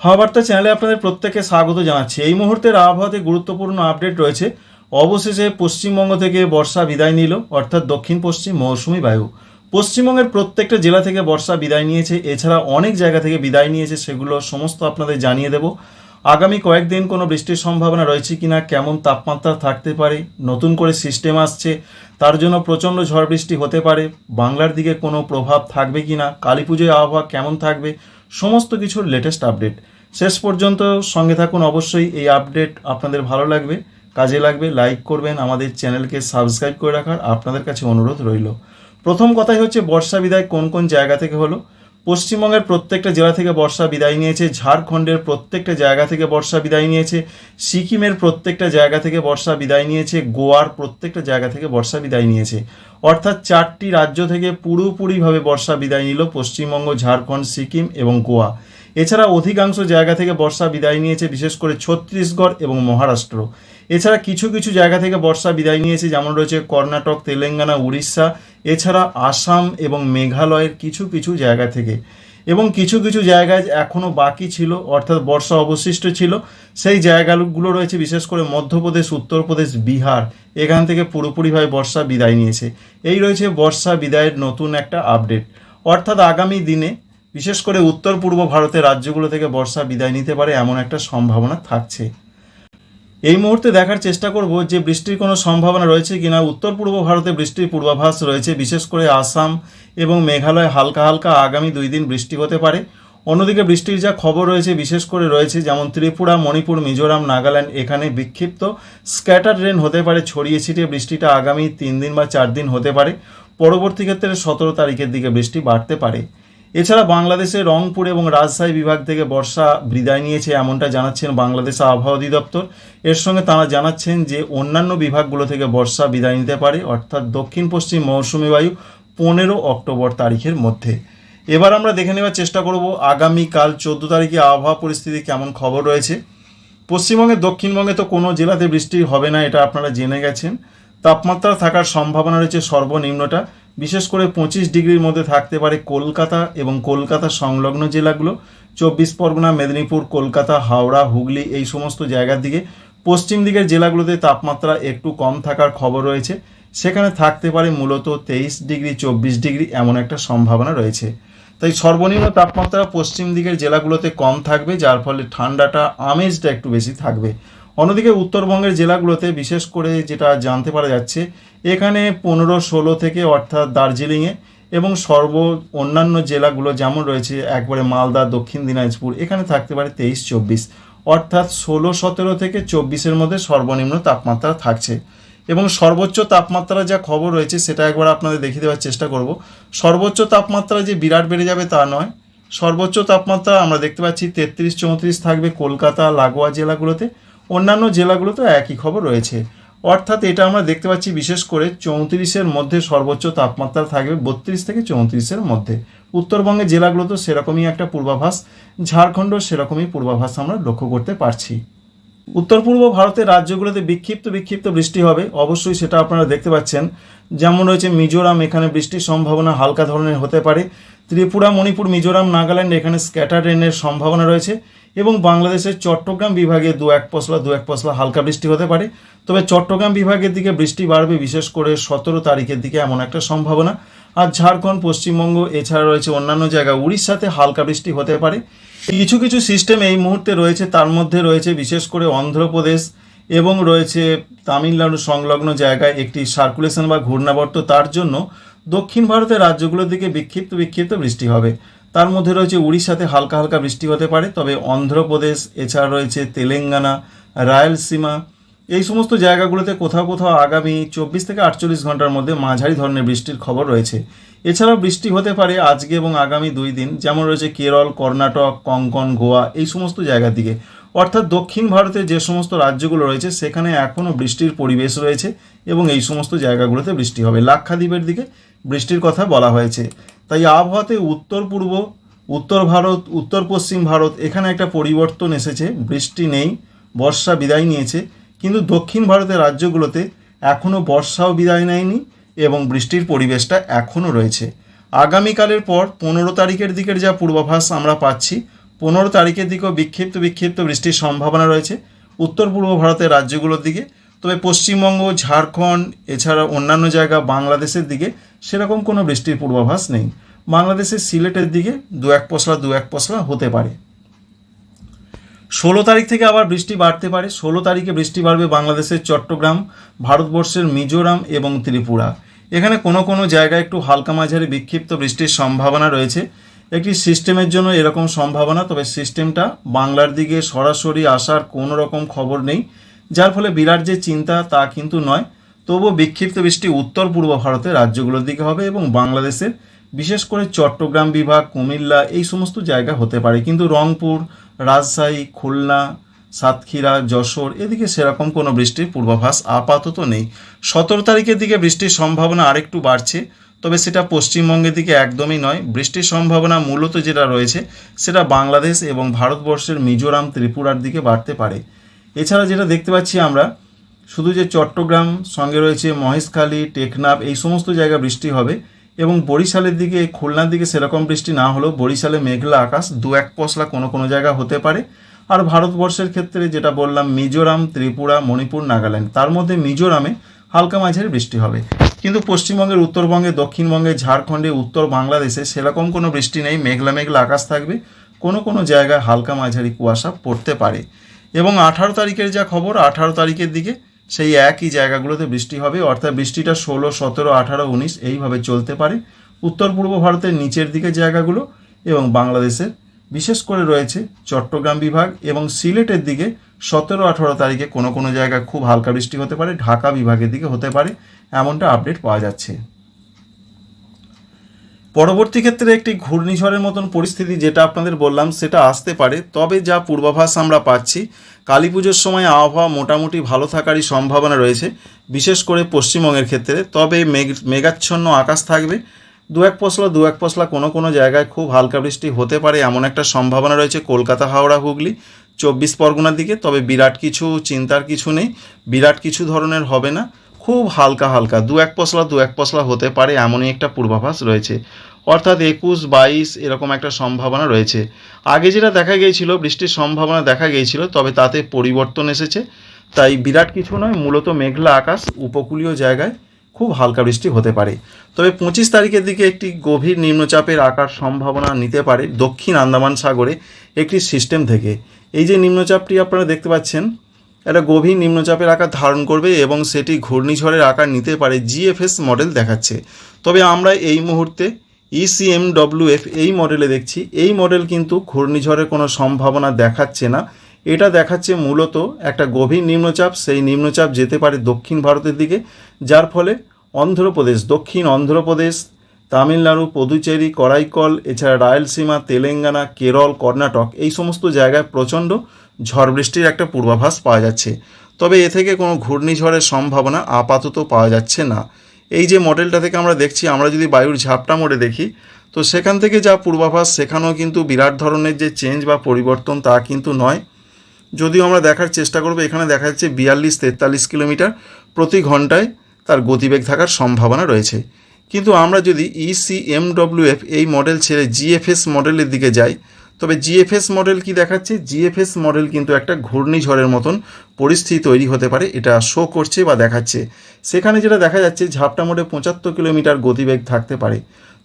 হাওয়াবার্তা চ্যানেলে আপনাদের প্রত্যেককে স্বাগত জানাচ্ছি। এই মুহূর্তের আবহাওয়াতে গুরুত্বপূর্ণ আপডেট রয়েছে। অবশেষে পশ্চিমবঙ্গ থেকে বর্ষা বিদায় নিল, অর্থাৎ দক্ষিণ পশ্চিম মৌসুমি বায়ু। পশ্চিমবঙ্গের প্রত্যেকটা জেলা থেকে বর্ষা বিদায় নিয়েছে, এছাড়া অনেক জায়গা থেকে বিদায় নিয়েছে সেগুলো সমস্ত আপনাদের জানিয়ে দেব। আগামী কয়েকদিন কোনো বৃষ্টির সম্ভাবনা রয়েছে কিনা, কেমন তাপমাত্রা থাকতে পারে, নতুন করে সিস্টেম আসছে, তার জন্য প্রচণ্ড ঝড় বৃষ্টি হতে পারে, বাংলার দিকে কোনো প্রভাব থাকবে কি না কালী পুজোয় আবহাওয়া কেমন থাকবে সমস্ত কিছুর লেটেস্ট আপডেট শেষ পর্যন্ত সঙ্গে থাকুন অবশ্যই, এই আপডেট আপনাদের ভালো লাগবে, কাজে লাগবে লাইক করবেন, আমাদের চ্যানেলকে সাবস্ক্রাইব করে রাখার আপনাদের কাছে অনুরোধ রইল। প্রথম কথাই হচ্ছে, বর্ষা বিদায় কোন কোন জায়গা থেকে হলো? পশ্চিমবঙ্গের প্রত্যেকটা জেলা থেকে বর্ষা বিদায় নিয়েছে, ঝাড়খণ্ডের প্রত্যেকটা জায়গা থেকে বর্ষা বিদায় নিয়েছে, সিকিমের প্রত্যেকটা জায়গা থেকে বর্ষা বিদায় নিয়েছে, গোয়ার প্রত্যেকটা জায়গা থেকে বর্ষা বিদায় নিয়েছে। অর্থাৎ চারটি রাজ্য থেকে পুরোপুরিভাবে বর্ষা বিদায় নিল পশ্চিমবঙ্গ, ঝাড়খণ্ড, সিকিম এবং গোয়া। এছাড়া অধিকাংশ জায়গা থেকে বর্ষা বিদায় নিয়েছে, বিশেষ করে ছত্তিশগড় এবং মহারাষ্ট্র। এছাড়া কিছু কিছু জায়গা থেকে বর্ষা বিদায় নিয়েছে, যেমন রয়েছে কর্ণাটক, তেলেঙ্গানা, উড়িষ্যা এছাড়া আসাম এবং মেঘালয়ের কিছু কিছু জায়গা থেকে। এবং কিছু কিছু জায়গায় এখনও বাকি ছিল, অর্থাৎ বর্ষা অবশিষ্ট ছিল। সেই জায়গাগুলো রয়েছে, বিশেষ করে মধ্যপ্রদেশ, উত্তরপ্রদেশ, বিহার। এখান থেকে পুরোপুরিভাবে বর্ষা বিদায় নিয়েছে। এই রয়েছে বর্ষা বিদায়ের নতুন একটা আপডেট। অর্থাৎ আগামী দিনে, বিশেষ করে উত্তর পূর্ব ভারতের রাজ্যগুলো থেকে বর্ষা বিদায় নিতে পারে এমন একটা সম্ভাবনা থাকছে। এই মুহূর্তে দেখার চেষ্টা করব যে বৃষ্টির কোনো সম্ভাবনা রয়েছে কিনা। উত্তর পূর্ব ভারতে বৃষ্টির পূর্বাভাস রয়েছে, বিশেষ করে আসাম এবং মেঘালয় হালকা হালকা আগামী দুই দিন বৃষ্টি হতে পারে। অন্যদিকে বৃষ্টির যা খবর রয়েছে, বিশেষ করে রয়েছে যেমন ত্রিপুরা, মণিপুর, মিজোরাম, নাগাল্যান্ড এখানে বিক্ষিপ্ত। স্ক্যাটার রেন হতে পারে, ছড়িয়ে ছিটিয়ে বৃষ্টিটা আগামী তিন দিন বা চার দিন হতে পারে। পরবর্তী ক্ষেত্রে সতেরো তারিখের দিকে বৃষ্টি বাড়তে পারে। এছাড়া বাংলাদেশের রংপুর এবং রাজশাহী বিভাগ থেকে বর্ষা বিদায় নিয়েছে এমনটা জানাচ্ছেন বাংলাদেশ আবহাওয়া অধিদপ্তর। এর সঙ্গে তারা জানাচ্ছেন যে অন্যান্য বিভাগগুলো থেকে বর্ষা বিদায় নিতে পারে, অর্থাৎ দক্ষিণ পশ্চিম মৌসুমি বায়ু পনেরো অক্টোবর তারিখের মধ্যে। এবার আমরা দেখে নেওয়ার চেষ্টা করব আগামীকাল চোদ্দ তারিখে আবহাওয়া পরিস্থিতি কেমন খবর রয়েছে। পশ্চিমবঙ্গের দক্ষিণবঙ্গে তো কোনো জেলাতে বৃষ্টি হবে না, এটা আপনারা জেনে গেছেন। তাপমাত্রা থাকার সম্ভাবনা রয়েছে সর্বনিম্নটা। বিশেষ করে পঁচিশ ডিগ্রির মধ্যে থাকতে পারে কলকাতা এবং কলকাতা সংলগ্ন জেলাগুলো। চব্বিশ পরগনা, মেদিনীপুর, কলকাতা, হাওড়া, হুগলি এই সমস্ত জায়গার দিকে। পশ্চিম দিকের জেলাগুলোতে তাপমাত্রা একটু কম থাকার খবর রয়েছে। সেখানে থাকতে পারে মূলত তেইশ ডিগ্রি, চব্বিশ ডিগ্রি এমন একটা সম্ভাবনা রয়েছে। তাই সর্বনিম্ন তাপমাত্রা পশ্চিম দিকের জেলাগুলোতে কম থাকবে, যার ফলে ঠান্ডাটা, আমেজটা একটু বেশি থাকবে। অন্যদিকে উত্তরবঙ্গের জেলাগুলোতে বিশেষ করে যেটা জানতে পারা যাচ্ছে, এখানে পনেরো, ষোলো থেকে অর্থাৎ দার্জিলিংয়ে এবং সর্ব অন্যান্য জেলাগুলো যেমন রয়েছে, একবারে মালদা, দক্ষিণ দিনাজপুর, এখানে থাকতে পারে তেইশ, চব্বিশ। অর্থাৎ ষোলো, সতেরো থেকে চব্বিশের মধ্যে সর্বনিম্ন তাপমাত্রা থাকছে। এবং সর্বোচ্চ তাপমাত্রা যা খবর রয়েছে, সেটা একবার আপনাদের দেখিয়ে দেওয়ার চেষ্টা করব। সর্বোচ্চ তাপমাত্রা যে বিরাট বেড়ে যাবে তা নয়, সর্বোচ্চ তাপমাত্রা আমরা দেখতে পাচ্ছি তেত্রিশ, চৌত্রিশ থাকবে কলকাতা, লাগোয়া জেলাগুলোতে। অন্যান্য জেলাগুলোতে একই খবর রয়েছে। অর্থাৎ এটা আমরা দেখতে পাচ্ছি বিশেষ করে চৌত্রিশের মধ্যে সর্বোচ্চ তাপমাত্রা থাকবে বত্রিশ থেকে চৌত্রিশের মধ্যে। উত্তরবঙ্গের জেলাগুলো তো সেরকমই একটা পূর্বাভাস ঝাড়খণ্ড সেরকমই পূর্বাভাস আমরা লক্ষ্য করতে পারছি। উত্তর পূর্ব ভারতের রাজ্যগুলোতে বিক্ষিপ্ত বিক্ষিপ্ত বৃষ্টি হবে, অবশ্যই সেটা আপনারা দেখতে পাচ্ছেন। যেমন রয়েছে মিজোরাম, এখানে বৃষ্টির সম্ভাবনা হালকা ধরনের হতে পারে। ত্রিপুরা, মণিপুর, মিজোরাম, নাগাল্যান্ড, এখানে স্ক্যাটার রেনের সম্ভাবনা রয়েছে। এবং বাংলাদেশের চট্টগ্রাম বিভাগে দু এক পশলা, দু এক পশলা হালকা বৃষ্টি হতে পারে। তবে চট্টগ্রাম বিভাগের দিকে বৃষ্টি বাড়বে বিশেষ করে সতেরো তারিখের দিকে এমন একটা সম্ভাবনা। আর ঝাড়খণ্ড, পশ্চিমবঙ্গ, এছাড়া রয়েছে অন্যান্য জায়গা। উড়িষ্যাতে হালকা বৃষ্টি হতে পারে। কিছু কিছু সিস্টেম এই মুহূর্তে রয়েছে। তার মধ্যে রয়েছে বিশেষ করে অন্ধ্রপ্রদেশ এবং রয়েছে তামিলনাড়ু সংলগ্ন জায়গায় একটি সার্কুলেশন বা ঘূর্ণাবর্ত। তার জন্য দক্ষিণ ভারতের রাজ্যগুলোর দিকে বিক্ষিপ্ত বিক্ষিপ্ত বৃষ্টি হবে। তার মধ্যে রয়েছে উড়িষ্যাতে হালকা হালকা বৃষ্টি হতে পারে, তবে অন্ধ্রপ্রদেশ, এছাড়া রয়েছে তেলেঙ্গানা, রায়লসীমা, এই সমস্ত জায়গাগুলোতে কোথাও কোথাও আগামী চব্বিশ থেকে আটচল্লিশ ঘণ্টার মধ্যে মাঝারি ধরনের বৃষ্টির খবর রয়েছে। এছাড়াও বৃষ্টি হতে পারে আজকে এবং আগামী দুই দিন, যেমন রয়েছে কেরল, কর্ণাটক, কঙ্কন, গোয়া, এই সমস্ত জায়গার দিকে। অর্থাৎ দক্ষিণ ভারতের যে সমস্ত রাজ্যগুলো রয়েছে, সেখানে এখনও বৃষ্টির পরিবেশ রয়েছে এবং এই সমস্ত জায়গাগুলোতে বৃষ্টি হবে। লাক্ষাদ্বীপের দিকে বৃষ্টির কথা বলা হয়েছে। তাই আবহাওয়াতে উত্তর পূর্ব, উত্তর ভারত, উত্তর পশ্চিম ভারত, এখানে একটা পরিবর্তন এসেছে, বৃষ্টি নেই, বর্ষা বিদায় নিয়েছে, কিন্তু দক্ষিণ ভারতের রাজ্যগুলোতে এখনও বর্ষাও বিদায় নেয়নি এবং বৃষ্টির পরিবেশটা এখনও রয়েছে। আগামীকালের পর পনেরো তারিখের দিকের যা পূর্বাভাস আমরা পাচ্ছি, পনেরো তারিখের দিকেও বিক্ষিপ্ত বিক্ষিপ্ত বৃষ্টির সম্ভাবনা রয়েছে। উত্তর পূর্ব ভারতের রাজ্যগুলোর দিকে তবে পশ্চিমবঙ্গ, ঝাড়খণ্ড, এছাড়া অন্যান্য জায়গা বাংলাদেশের দিকে সেরকম কোনো বৃষ্টির পূর্বাভাস নেই। বাংলাদেশের সিলেটের দিকে দু এক পশলা, দু এক পশলা হতে পারে। ষোলো তারিখ থেকে আবার বৃষ্টি বাড়তে পারে। ষোলো তারিখে বৃষ্টি বাড়বে বাংলাদেশের চট্টগ্রাম, ভারতবর্ষের মিজোরাম এবং ত্রিপুরা। এখানে কোনো কোনো জায়গায় একটু হালকা মাঝারি বিক্ষিপ্ত বৃষ্টির সম্ভাবনা রয়েছে। একটি সিস্টেমের জন্য এরকম সম্ভাবনা, তবে সিস্টেমটা বাংলার দিকে সরাসরি আসার কোনো রকম খবর নেই। যার ফলে বিরাট যে চিন্তা তা কিন্তু নয়। তবুও বিক্ষিপ্ত বৃষ্টি উত্তর পূর্ব ভারতের রাজ্যগুলোর দিকে হবে এবং বাংলাদেশের, বিশেষ করে চট্টগ্রাম বিভাগ, কুমিল্লা, এই সমস্ত জায়গা হতে পারে। কিন্তু রংপুর, রাজশাহী, খুলনা, সাতক্ষীরা, যশোর, এদিকে সেরকম কোনো বৃষ্টির পূর্বাভাস আপাতত নেই। সতেরো তারিখের দিকে বৃষ্টির সম্ভাবনা আরেকটু বাড়ছে, তবে সেটা পশ্চিমবঙ্গের দিকে একদমই নয়। বৃষ্টির সম্ভাবনা মূলত যেটা রয়েছে, সেটা বাংলাদেশ এবং ভারতবর্ষের মিজোরাম, ত্রিপুরার দিকে বাড়তে পারে। এছাড়া যেটা দেখতে পাচ্ছি আমরা, শুধু যে চট্টগ্রাম সঙ্গে রয়েছে মহেশখালী, টেকনাফ, এই সমস্ত জায়গা বৃষ্টি হবে এবং বরিশালের দিকে, খুলনার দিকে সেরকম বৃষ্টি না হলেও বরিশালে মেঘলা আকাশ দু এক পশলা কোনো কোনো জায়গা হতে পারে। আর ভারতবর্ষের ক্ষেত্রে যেটা বললাম, মিজোরাম, ত্রিপুরা, মণিপুর, নাগাল্যান্ড, তার মধ্যে মিজোরামে হালকা মাঝারি বৃষ্টি হবে। কিন্তু পশ্চিমবঙ্গের, উত্তরবঙ্গে, দক্ষিণবঙ্গে, ঝাড়খণ্ডে, উত্তর বাংলাদেশে সেরকম কোনো বৃষ্টি নেই, মেঘলা মেঘলা আকাশ থাকবে, কোনো কোনো জায়গায় হালকা মাঝারি কুয়াশা পড়তে পারে। এবং আঠারো তারিখের যা খবর, আঠারো তারিখের দিকে সেই একই জায়গাগুলোতে বৃষ্টি হবে। অর্থাৎ বৃষ্টিটা ষোলো, সতেরো, আঠারো, উনিশ এইভাবে চলতে পারে। উত্তর পূর্ব ভারতের নিচের দিকে জায়গাগুলো এবং বাংলাদেশের, বিশেষ করে রয়েছে চট্টগ্রাম বিভাগ এবং সিলেটের দিকে সতেরো, আঠারো তারিখে কোনো কোনো জায়গায় খুব হালকা বৃষ্টি হতে পারে, ঢাকা বিভাগের দিকে হতে পারে। এমনটা আপডেট পাওয়া যাচ্ছে। পরবর্তী ক্ষেত্রে একটি ঘূর্ণিঝড়ের মতন পরিস্থিতি যেটা আপনাদের বললাম, সেটা আসতে পারে। তবে যা পূর্বাভাস আমরা পাচ্ছি, কালী পুজোর সময় আবহাওয়া মোটামুটি ভালো থাকারই সম্ভাবনা রয়েছে, বিশেষ করে পশ্চিমবঙ্গের ক্ষেত্রে। তবে মেঘ, মেঘাচ্ছন্ন আকাশ থাকবে। দু এক পশলা, দু এক পশলা কোনো কোনো জায়গায় খুব হালকা বৃষ্টি হতে পারে, এমন একটা সম্ভাবনা রয়েছে কলকাতা, হাওড়া, হুগলি। চব্বিশ পরগনার দিকে, তবে বিরাট কিছু চিন্তার কিছু নেই। বিরাট কিছু ধরনের হবে না। খুব হালকা হালকা, দু এক পশলা, দু এক পশলা হতে পারে এমনই একটা পূর্বাভাস রয়েছে। অর্থাৎ একুশ, বাইশ এরকম একটা সম্ভাবনা রয়েছে। আগে যেটা দেখা গিয়েছিল, বৃষ্টির সম্ভাবনা দেখা গিয়েছিল, তবে তাতে পরিবর্তন এসেছে। তাই বিরাট কিছু নয়, মূলত মেঘলা আকাশ, উপকূলীয় জায়গায় খুব হালকা বৃষ্টি হতে পারে। তবে পঁচিশ তারিখের দিকে একটি গভীর নিম্নচাপের আকার সম্ভাবনা নিতে পারে দক্ষিণ আন্দামান সাগরে একটি সিস্টেম থেকে। এই যে নিম্নচাপটি আপনারা দেখতে পাচ্ছেন একটা গভীর নিম্নচাপের আকার ধারণ করবে এবং সেটি ঘূর্ণিঝড়ের আকার নিতে পারে। জিএফএস মডেল দেখাচ্ছে। তবে আমরা এই মুহূর্তে E ইসিএমডব্লিউএফ এই মডেলে দেখছি। এই মডেল কিন্তু ঘূর্ণিঝড়ের কোনো সম্ভাবনা দেখাচ্ছে না। এটা দেখাচ্ছে মূলত একটা গভীর নিম্নচাপ, সেই নিম্নচাপ যেতে পারে দক্ষিণ ভারতের দিকে, যার ফলে অন্ধ্রপ্রদেশ, দক্ষিণ অন্ধ্রপ্রদেশ, তামিলনাড়ু, পদুচেরি, করাইকল, এছাড়া রায়লসীমা, তেলেঙ্গানা, কেরল, কর্ণাটক এই সমস্ত জায়গায় প্রচণ্ড ঝড় বৃষ্টির একটা পূর্বাভাস পাওয়া যাচ্ছে। তবে এ থেকে কোনো ঘূর্ণিঝড়ের সম্ভাবনা আপাতত পাওয়া যাচ্ছে না। এই যে মডেলটা থেকে আমরা দেখছি, আমরা যদি বায়ুর ঝাপটা মোড়ে দেখি, তো সেখান থেকে যা পূর্বাভাস, সেখানেও কিন্তু বিরাট ধরনের যে চেঞ্জ বা পরিবর্তন তা কিন্তু নয়। যদিও আমরা দেখার চেষ্টা করব, এখানে দেখা যাচ্ছে বিয়াল্লিশ তেতাল্লিশ কিলোমিটার প্রতি ঘন্টায় তার গতিবেগ থাকার সম্ভাবনা রয়েছে। কিন্তু আমরা যদি E ইসিএমডব্লিউএফ এই মডেল ছেড়ে জিএফএস মডেলের দিকে যাই তবে জিএফএস মডেল কি দেখাচ্ছে? জিএফএস মডেল কিন্তু একটা ঘূর্ণিঝড়ের মতন পরিস্থিতি তৈরি হতে পারে, এটা শো করছে বা দেখাচ্ছে। সেখানে যেটা দেখা যাচ্ছে, ঝাপটা মোড়ে পঁচাত্তর কিলোমিটার গতিবেগ থাকতে পারে।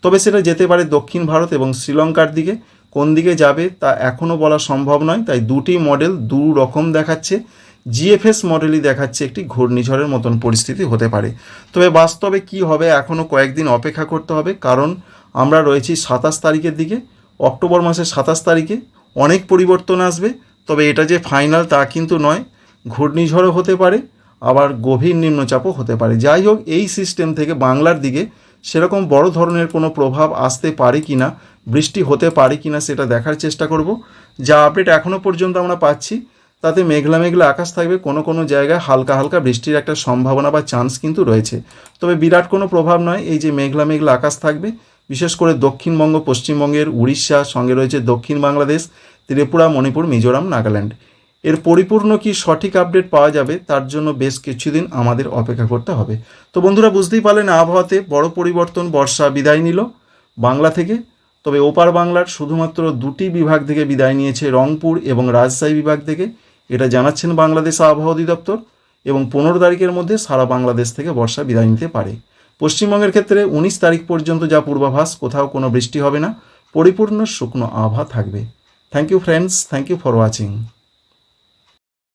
তবে সেটা যেতে পারে দক্ষিণ ভারত এবং শ্রীলঙ্কার দিকে। কোন দিকে যাবে, তা এখনও বলা সম্ভব নয়, তাই দুটি মডেল দু রকম দেখাচ্ছে। জিএফএস মডেলই দেখাচ্ছে একটি ঘূর্ণিঝড়ের মতন পরিস্থিতি হতে পারে। তবে বাস্তবে কি হবে এখনও কয়েকদিন অপেক্ষা করতে হবে, কারণ আমরা রয়েছি সাতাশ তারিখের দিকে। অক্টোবর মাসের সাতাশ তারিখে অনেক পরিবর্তন আসবে, তবে এটা যে ফাইনাল তা কিন্তু নয়। ঘূর্ণিঝড়ও হতে পারে, আবার গভীর নিম্নচাপও হতে পারে। যাই হোক, এই সিস্টেম থেকে বাংলার দিকে সেরকম বড় ধরনের কোনো প্রভাব আসতে পারে কি না বৃষ্টি হতে পারে কি না সেটা দেখার চেষ্টা করব। যা আপডেট এখনও পর্যন্ত আমরা পাচ্ছি, তাতে মেঘলা মেঘলা আকাশ থাকবে, কোনো কোনো জায়গায় হালকা হালকা বৃষ্টির একটা সম্ভাবনা বা চান্স কিন্তু রয়েছে। তবে বিরাট কোনো প্রভাব নয়, এই যে মেঘলা মেঘলা আকাশ থাকবে বিশেষ করে দক্ষিণবঙ্গ, পশ্চিমবঙ্গের উড়িষ্যা, সঙ্গে রয়েছে দক্ষিণ বাংলাদেশ, ত্রিপুরা, মণিপুর, মিজোরাম, নাগাল্যান্ড। এর পরিপূর্ণ কি সঠিক আপডেট পাওয়া যাবে, তার জন্য বেশ কিছুদিন আমাদের অপেক্ষা করতে হবে। তো বন্ধুরা, বুঝতেই পারলেন, আবহাওয়াতে বড় পরিবর্তন, বর্ষা বিদায় নিল বাংলা থেকে। তবে ওপার বাংলার শুধুমাত্র দুটি বিভাগ থেকে বিদায় নিয়েছে রংপুর এবং রাজশাহী বিভাগ থেকে। এটা জানাচ্ছেন বাংলাদেশ আবহাওয়া অধিদপ্তর এবং পনেরো তারিখের মধ্যে সারা বাংলাদেশ থেকে বর্ষা বিদায় নিতে পারে। পশ্চিমবঙ্গের ক্ষেত্রে উনিশ তারিখ পর্যন্ত যা পূর্বাভাস, কোথাও কোনো বৃষ্টি হবে না, পরিপূর্ণ শুকনো আভা থাকবে। Thank you friends thank you for watching